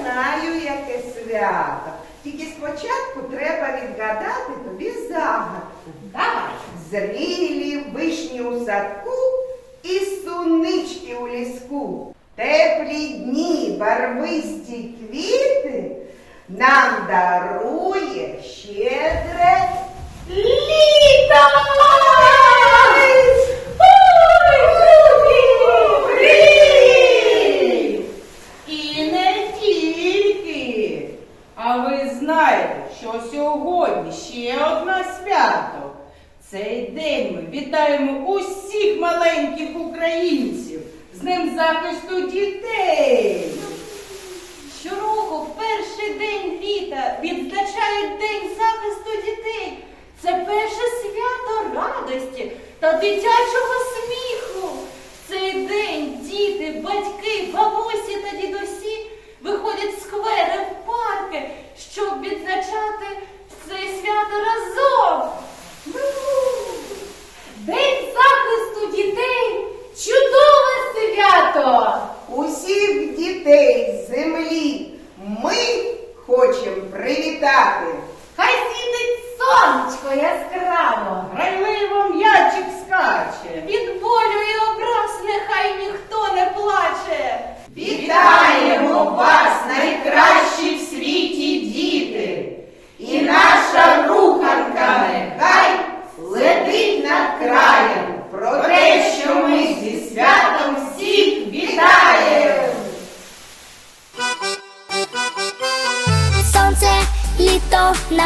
знаю, яке свято. Тільки спочатку треба відгадати тобі загадку. Давай. Зрілі вишні у садку і сунички у ліску. Теплі дні, барвисті квіти нам дарує щедре літо! Сьогодні ще одне свято. Цей день ми вітаємо усіх маленьких українців з Днем захисту дітей. Щороку перший день літа відзначають День захисту дітей. Це перше свято радості та дитячого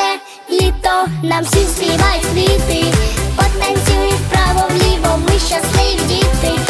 Сонце, літо, нам всі співають квіти. Потанцюють вправо вліво, ми щасливі діти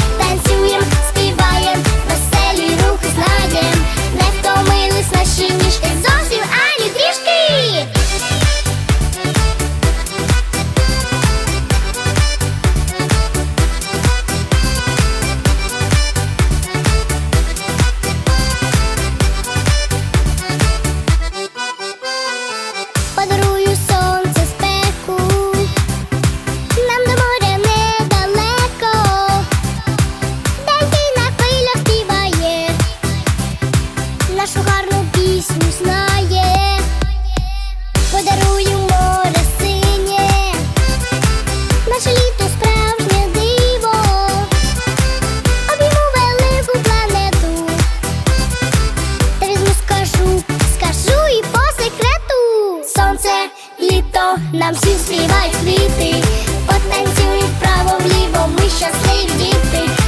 пісню знає, подарую море синє, наше літо справжнє диво, обійму велику планету. Та візьму, скажу, скажу і по секрету. Сонце, літо, нам всім співають квіти. Потанцюють вправо вліво, ми щасливі діти